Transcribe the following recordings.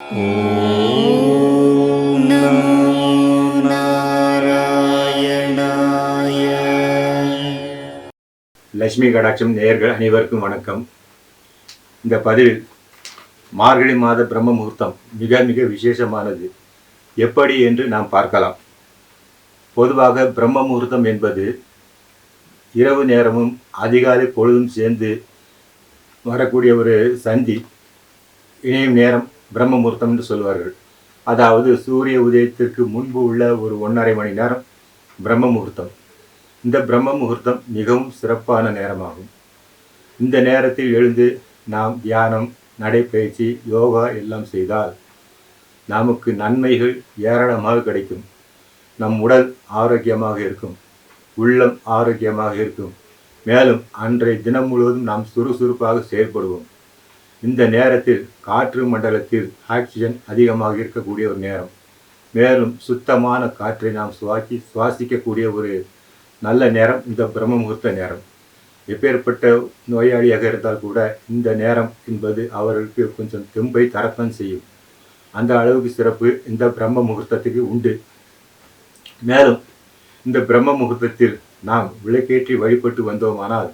ஓம் லட்சுமி கடாட்சம் நேயர்கள் அனைவருக்கும் வணக்கம். இந்த பதிவில் மார்கழி மாத பிரம்ம முகூர்த்தம் மிக மிக விசேஷமானது. எப்படி என்று நாம் பார்க்கலாம். பொதுவாக பிரம்ம முகூர்த்தம் என்பது இரவு நேரமும் அதிகாலை பொழுதும் சேர்ந்து வரக்கூடிய ஒரு சந்தி இணையும் நேரம் பிரம்ம முகூர்த்தம் என்று சொல்வார்கள். அதாவது சூரிய உதயத்திற்கு முன்பு உள்ள ஒரு ஒன்றரை மணி நேரம் பிரம்ம முகூர்த்தம் இந்த பிரம்ம முகூர்த்தம் மிகவும் சிறப்பான நேரமாகும். இந்த நேரத்தில் எழுந்து நாம் தியானம் நடைப்பயிற்சி யோகா எல்லாம் செய்தால் நமக்கு நன்மைகள் ஏராளமாக கிடைக்கும். நம் உடல் ஆரோக்கியமாக இருக்கும். உள்ளம் ஆரோக்கியமாக இருக்கும். மேலும் அன்றைய தினம் முழுவதும் நாம் சுறுசுறுப்பாக செயல்படுவோம். இந்த நேரத்தில் காற்று மண்டலத்தில் ஆக்சிஜன் அதிகமாக இருக்கக்கூடிய ஒரு நேரம். மேலும் சுத்தமான காற்றை நாம் சுவாக்கி சுவாசிக்கக்கூடிய ஒரு நல்ல நேரம் இந்த பிரம்ம முகூர்த்த நேரம். எப்பேற்பட்ட நோயாளியாக இருந்தால் கூட இந்த நேரம் என்பது அவர்களுக்கு கொஞ்சம் தெம்பை தரத்தான் செய்யும். அந்த அளவுக்கு சிறப்பு இந்த பிரம்ம முகூர்த்தத்துக்கு உண்டு. மேலும் இந்த பிரம்ம முகூர்த்தத்தில் நாம் விளக்கேற்றி வழிபட்டு வந்தோமானால்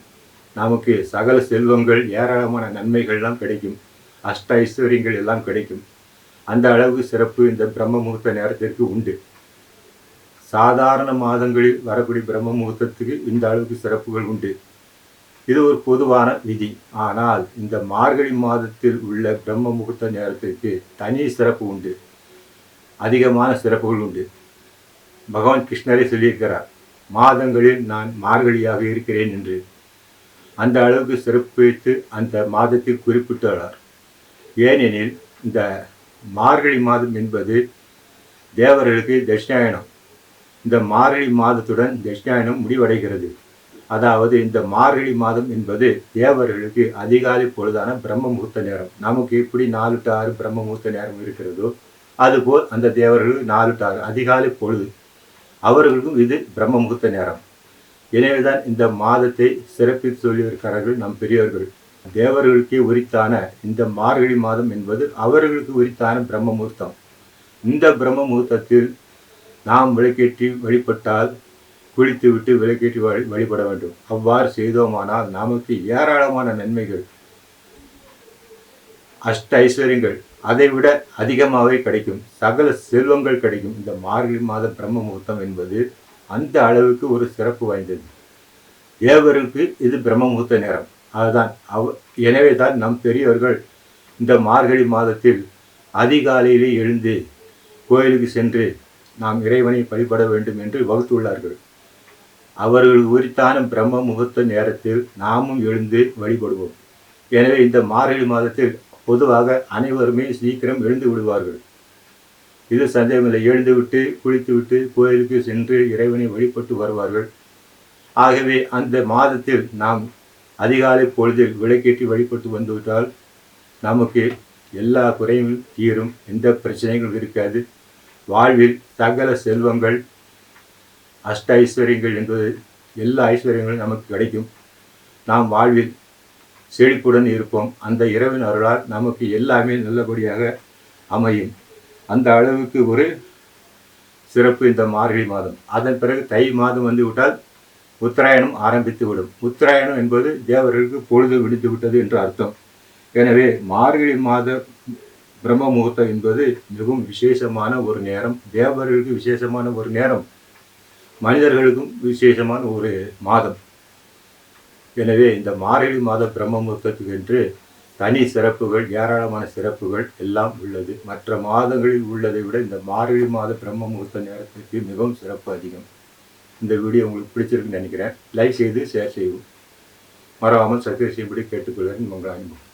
நமக்கு சகல செல்வங்கள் ஏராளமான நன்மைகள்லாம் கிடைக்கும். அஷ்ட ஐஸ்வர்யங்கள் எல்லாம் கிடைக்கும். அந்த அளவுக்கு சிறப்பு இந்த பிரம்ம முகூர்த்த நேரத்திற்கு உண்டு. சாதாரண மாதங்களில் வரக்கூடிய பிரம்ம முகூர்த்தத்துக்கு இந்த அளவுக்கு சிறப்புகள் உண்டு. இது ஒரு பொதுவான விதி. ஆனால் இந்த மார்கழி மாதத்தில் உள்ள பிரம்ம முகூர்த்த நேரத்திற்கு தனி சிறப்பு உண்டு. அதிகமான சிறப்புகள் உண்டு. பகவான் கிருஷ்ணரே சொல்லியிருக்கிறார் மாதங்களில் நான் மார்கழியாக இருக்கிறேன் என்று. அந்த அளவுக்கு சிறப்பித்து அந்த மாதத்தில் குறிப்பிட்டுள்ளார். ஏனெனில் இந்த மார்கழி மாதம் என்பது தேவர்களுக்கு தட்சிணாயனம். இந்த மார்கழி மாதத்துடன் தட்சிணாயனம் முடிவடைகிறது. அதாவது இந்த மார்கழி மாதம் என்பது தேவர்களுக்கு அதிகாலை பொழுதான பிரம்ம முகூர்த்த நேரம். நமக்கு எப்படி நாலு டு ஆறு பிரம்ம முகூர்த்த நேரம் இருக்கிறதோ அதுபோல் அந்த தேவர்களுக்கு நாலு டு ஆறு அதிகாலை பொழுது அவர்களுக்கும் இது பிரம்ம முகூர்த்த நேரம். எனவேதான் இந்த மாதத்தை சிறப்பித்து சொல்லியிருக்கிறார்கள் நம் பெரியவர்கள் தேவர்களுக்கே உரித்தான இந்த மார்கழி மாதம் என்பது அவர்களுக்கு உரித்தான பிரம்ம முகூர்த்தம் இந்த பிரம்ம முகூர்த்தத்தில் நாம் விளக்கேற்றி வழிபட்டால் குளித்துவிட்டு விளக்கேற்றி வழி வழிபட வேண்டும். அவ்வாறு செய்தோமானால் நமக்கு ஏராளமான நன்மைகள் அஷ்ட ஐஸ்வர்யங்கள் அதை விட அதிகமாகவே கிடைக்கும். சகல செல்வங்கள் கிடைக்கும். இந்த மார்கழி மாத பிரம்ம முகூர்த்தம் என்பது அந்த அளவுக்கு ஒரு சிறப்பு வாய்ந்தது. தேவருக்கு இது பிரம்மமுகூர்த்த நேரம். அதுதான். அவ எனவே தான் நம் பெரியவர்கள் இந்த மார்கழி மாதத்தில் அதிகாலையிலே எழுந்து கோயிலுக்கு சென்று நாம் இறைவனை வழிபட வேண்டும் என்று வகுத்துள்ளார்கள். அவர்கள் உரித்தான பிரம்ம முகூர்த்த நேரத்தில் நாமும் எழுந்து வழிபடுவோம். எனவே இந்த மார்கழி மாதத்தில் பொதுவாக அனைவருமே சீக்கிரம் எழுந்து விடுவார்கள். இது சந்தேகமில்லை. எழுந்துவிட்டு குளித்துவிட்டு கோயிலுக்கு சென்று இறைவனை வழிபட்டு வருவார்கள். ஆகவே அந்த மாதத்தில் நாம் அதிகாலை பொழுதில் விளக்கேற்றி வழிபட்டு வந்துவிட்டால் நமக்கு எல்லா குறையும் தீரும். எந்த பிரச்சனைகளும் இருக்காது. வாழ்வில் சகல செல்வங்கள் அஷ்ட ஐஸ்வர்யங்கள் என்பது எல்லா ஐஸ்வர்யங்களும் நமக்கு கிடைக்கும். நாம் வாழ்வில் செழிப்புடன் இருப்போம். அந்த இரவின் அருளால் நமக்கு எல்லாமே நல்லபடியாக அமையும். அந்த அளவுக்கு ஒரு சிறப்பு இந்த மார்கழி மாதம். அதன் பிறகு தை மாதம் வந்து விட்டால் உத்தராயணம் ஆரம்பித்து விடும் உத்தராயணம் என்பது தேவர்களுக்கு பொழுது விடுத்து விட்டது என்று அர்த்தம். எனவே மார்கழி மாத பிரம்ம முகூர்த்தம் என்பது மிகவும் விசேஷமான ஒரு நேரம். தேவர்களுக்கு விசேஷமான ஒரு நேரம். மனிதர்களுக்கும் விசேஷமான ஒரு மாதம். எனவே இந்த மார்கழி மாத பிரம்ம முகூர்த்தத்துக்கு என்று தனி சிறப்புகள் ஏராளமான சிறப்புகள் எல்லாம் உள்ளது. மற்ற மாதங்களில் உள்ளதை விட இந்த மார்கழி மாத பிரம்ம முகூர்த்த நேரத்திற்கு மிகவும் சிறப்பு அதிகம். இந்த வீடியோ உங்களுக்கு பிடிச்சிருக்குன்னு நினைக்கிறேன். லைக் செய்து ஷேர் செய்வோம் மறவாமல் சப்ஸ்கிரைப் செய்யும்படி கேட்டுக்கொள்கிறேன். உங்கள் அனுபவம்